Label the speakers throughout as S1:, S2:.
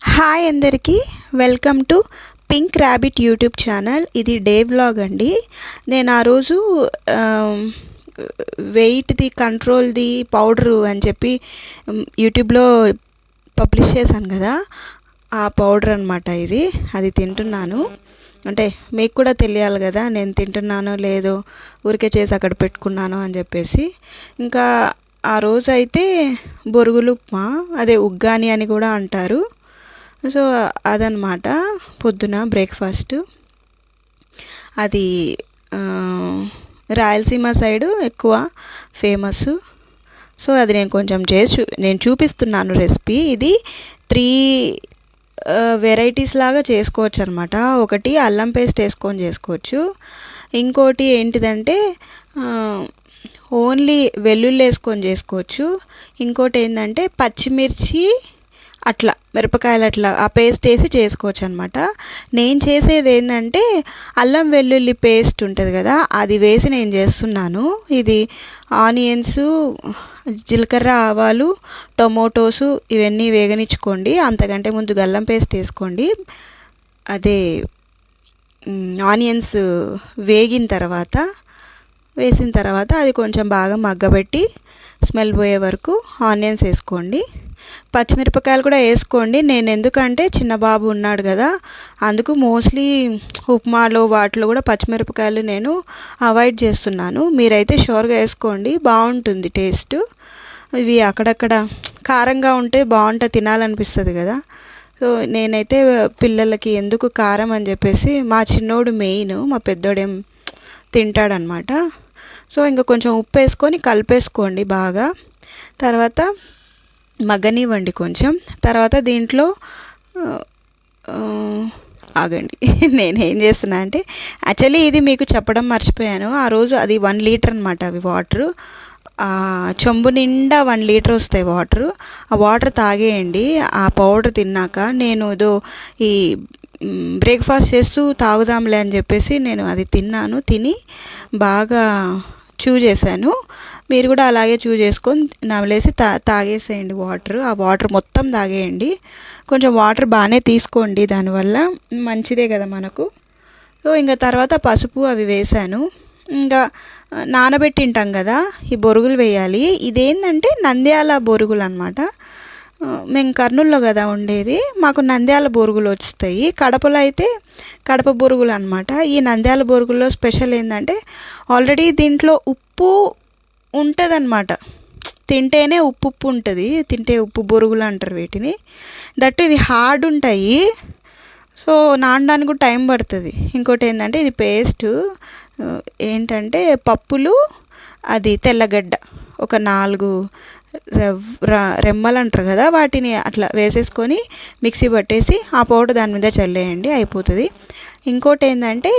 S1: Hi అందరికీ welcome to pink rabbit YouTube channel. ఇది day vlog అండి. నేను ఆ రోజు వెయిట్ది కంట్రోల్ది పౌడరు అని చెప్పి యూట్యూబ్లో పబ్లిష్ చేశాను కదా. ఆ పౌడర్ అనమాట ఇది. అది తింటున్నాను. అంటే మీకు కూడా తెలియాలి కదా నేను తింటున్నానో లేదో ఊరికే చేసి అక్కడ పెట్టుకున్నాను అని చెప్పేసి. ఇంకా ఆ రోజు అయితే బొరుగులు ఉప్మా అదే ఉగ్గాని అని కూడా అంటారు. సో అదనమాట పొద్దున బ్రేక్ఫాస్ట్. అది రాయలసీమ సైడు ఎక్కువ ఫేమస్ సో అది నేను కొంచెం చేసి నేను చూపిస్తున్నాను రెసిపీ. ఇది త్రీ వెరైటీస్ లాగా చేసుకోవచ్చు అనమాట ఒకటి అల్లం పేస్ట్ వేసుకొని చేసుకోవచ్చు. ఇంకోటి ఏంటిదంటే ఓన్లీ వెల్లుల్లి వేసుకొని చేసుకోవచ్చు. ఇంకోటి ఏంటంటే పచ్చిమిర్చి అట్లా మిరపకాయలు అట్లా ఆ పేస్ట్ వేసి చేసుకోవచ్చు అనమాట నేను చేసేది ఏంటంటే అల్లం వెల్లుల్లి పేస్ట్ ఉంటుంది కదా అది వేసి నేను చేస్తున్నాను. ఇది ఆనియన్స్ జీలకర్ర ఆవాలు టొమాటోస్ ఇవన్నీ వేగనిచ్చుకోండి. అంతకంటే ముందు అల్లం పేస్ట్ వేసుకోండి. అదే ఆనియన్స్ వేగిన తర్వాత వేసిన తర్వాత అది కొంచెం బాగా మగ్గబెట్టి స్మెల్ పోయే వరకు ఆనియన్స్ వేసుకోండి. పచ్చిమిరపకాయలు కూడా వేసుకోండి. నేను ఎందుకంటే చిన్న బాబు ఉన్నాడు కదా అందుకు మోస్ట్లీ ఉప్మాలో వాటిలో కూడా పచ్చిమిరపకాయలు నేను అవాయిడ్ చేస్తున్నాను. మీరైతే షూర్గా వేసుకోండి. బాగుంటుంది టేస్ట్ ఇవి అక్కడక్కడ కారంగా ఉంటే బాగుంటుంది తినాలనిపిస్తుంది కదా. సో నేనైతే పిల్లలకి ఎందుకు కారం అని చెప్పేసి మా చిన్నోడు మెయిన్ మా పెద్దోడేం తింటాడనమాట. సో ఇంకా కొంచెం ఉప్పు వేసుకొని కలిపేసుకోండి బాగా. తర్వాత మగ్గనివ్వండి కొంచెం. తర్వాత దీంట్లో ఆగండి. నేను ఏం చేస్తున్నా అంటే యాక్చువల్లీ ఇది మీకు చెప్పడం మర్చిపోయాను. ఆ రోజు అది వన్ లీటర్ అనమాట అవి వాటర్. చెంబు నిండా వన్ లీటర్ వస్తాయి వాటర్. ఆ వాటర్ తాగేయండి. ఆ పౌడర్ తిన్నాక నేను ఏదో ఈ బ్రేక్ఫాస్ట్ చేస్తూ తాగుదాంలే అని చెప్పేసి నేను అది తిన్నాను తిని బాగా చూ చేశాను. మీరు కూడా అలాగే చూ చేసుకొని నమిలేసి తా తాగేసేయండి వాటర్. ఆ వాటర్ మొత్తం తాగేయండి. కొంచెం వాటర్ బాగానే తీసుకోండి దానివల్ల మంచిదే కదా మనకు. సో ఇంకా తర్వాత పసుపు అవి వేసాను ఇంకా నానబెట్టింటాం కదా ఈ బొరుగులు వేయాలి. ఇదేంటంటే నంద్యాల బొరుగులు అనమాట మేము కర్నూల్లో కదా ఉండేది మాకు నంద్యాల బొరుగులు వస్తాయి. కడపలో అయితే కడప బొరుగులు అనమాట ఈ నంద్యాల బొరుగుల్లో స్పెషల్ ఏంటంటే ఆల్రెడీ దీంట్లో ఉప్పు ఉంటుందన్నమాట. తింటేనే ఉప్పు ఉప్పు ఉంటుంది తింటే ఉప్పు బొరుగులు అంటారు వీటిని. దట్ ఇవి హార్డ్ ఉంటాయి సో నానడానికి టైం పడుతుంది. ఇంకోటి ఏంటంటే ఇది పేస్ట్ ఏంటంటే పప్పులు అది తెల్లగడ్డ. ఒక నాలుగు రెవ్ రెమ్మలు అంటారు కదా వాటిని అట్లా వేసేసుకొని మిక్సీ పట్టేసి ఆ పౌడర్ దాని మీద చల్లేయండి అయిపోతుంది. ఇంకోటి ఏంటంటే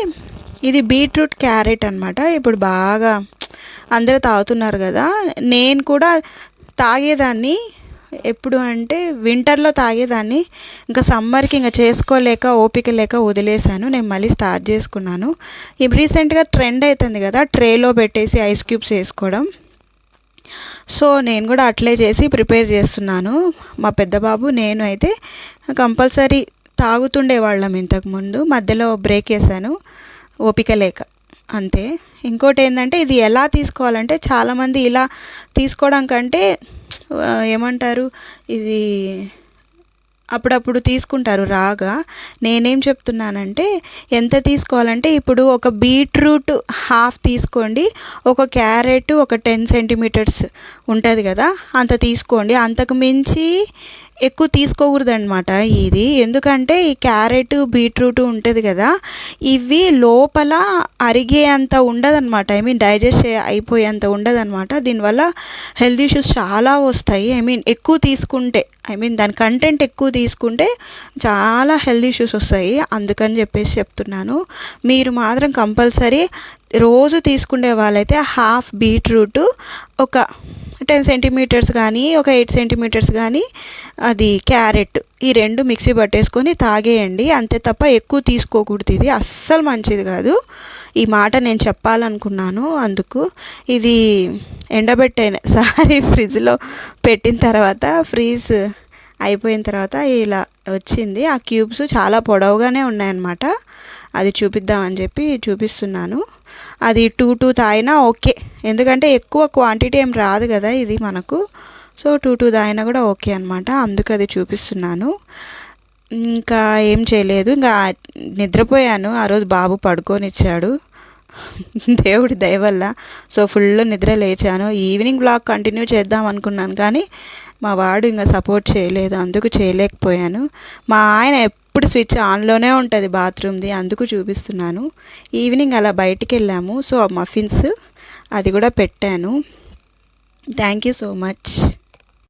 S1: ఇది బీట్రూట్ క్యారెట్ అనమాట ఇప్పుడు బాగా అందరూ తాగుతున్నారు కదా నేను కూడా తాగేదాన్ని ఎప్పుడు అంటే వింటర్లో తాగేదాన్ని ఇంకా సమ్మర్కి ఇంకా చేసుకోలేక ఓపిక లేక వదిలేశాను. నేను మళ్ళీ స్టార్ట్ చేసుకున్నాను. ఇప్పుడు రీసెంట్గా ట్రెండ్ అవుతుంది కదా ట్రేలో పెట్టేసి ఐస్ క్యూబ్స్ వేసుకోవడం. సో నేను కూడా అట్లే చేసి ప్రిపేర్ చేస్తున్నాను. మా పెద్ద బాబు నేను అయితే కంపల్సరీ తాగుతుండే వాళ్ళం ఇంతకుముందు మధ్యలో బ్రేక్ వేసాను ఓపిక లేక. అంతే. ఇంకోటి ఏంటంటే ఇది ఎలా తీసుకోవాలంటే చాలామంది ఇలా తీసుకోవడం కంటే ఏమంటారు? ఇది అప్పుడప్పుడు తీసుకుంటారు రాగా. నేనేం చెప్తున్నానంటే ఎంత తీసుకోవాలంటే ఇప్పుడు ఒక బీట్రూట్ హాఫ్ తీసుకోండి. ఒక క్యారెట్ ఒక టెన్ సెంటీమీటర్స్ ఉంటుంది కదా అంత తీసుకోండి. అంతకు మించి ఎక్కువ తీసుకోకూడదనమాట ఇది. ఎందుకంటే ఈ క్యారెట్ బీట్రూట్ ఉంటుంది కదా ఇవి లోపల అరిగే అంత ఉండదన్నమాట. ఐ మీన్ డైజెస్ట్ అయిపోయేంత ఉండదన్నమాట. దీనివల్ల హెల్త్ ఇష్యూస్ చాలా వస్తాయి. ఐ మీన్ ఎక్కువ తీసుకుంటే ఐ మీన్ దాని కంటెంట్ ఎక్కువ తీసుకుంటే చాలా హెల్త్ ఇష్యూస్ వస్తాయి. అందుకని చెప్పేసి చెప్తున్నాను. మీరు మాత్రం కంపల్సరీ రోజు తీసుకునే వాళ్ళైతే హాఫ్ బీట్రూట్ ఒక టెన్ సెంటీమీటర్స్ కానీ ఒక ఎయిట్ సెంటీమీటర్స్ కానీ అది క్యారెట్ ఈ రెండు మిక్సీ పట్టేసుకొని తాగేయండి. అంతే తప్ప ఎక్కువ తీసుకోకూడదు ఇది. అస్సలు మంచిది కాదు. ఈ మాట నేను చెప్పాలనుకున్నాను అందుకు. ఇది ఎండబెట్టాను సారీ ఫ్రిడ్జ్లో పెట్టిన తర్వాత ఫ్రీజ్ అయిపోయిన తర్వాత ఇలా వచ్చింది. ఆ క్యూబ్స్ చాలా పొడవుగానే ఉన్నాయన్నమాట. అది చూపిద్దామని చెప్పి చూపిస్తున్నాను. అది టూ టూ తాగినా ఓకే. ఎందుకంటే ఎక్కువ క్వాంటిటీ ఏం రాదు కదా ఇది మనకు. సో టూ టూ తాగినా కూడా ఓకే అనమాట అందుకు అది చూపిస్తున్నాను. ఇంకా ఏం చేయలేదు. ఇంకా నిద్రపోయాను. ఆ రోజు బాబు పడుకొని ఇచ్చాడు దేవుడి దయ వల్ల. సో ఫుల్ నిద్ర లేచాను. ఈవినింగ్ బ్లాగ్ కంటిన్యూ చేద్దాం అనుకున్నాను కానీ మా వాడు ఇంకా సపోర్ట్ చేయలేదు. అందుకు చేయలేకపోయాను. మా ఆయన ఎప్పుడు స్విచ్ ఆన్లోనే ఉంటుంది బాత్రూమ్ది. అందుకు చూపిస్తున్నాను. ఈవినింగ్ అలా బయటికి వెళ్ళాము సో మఫిన్స్ అది కూడా పెట్టాను. Thank you so much.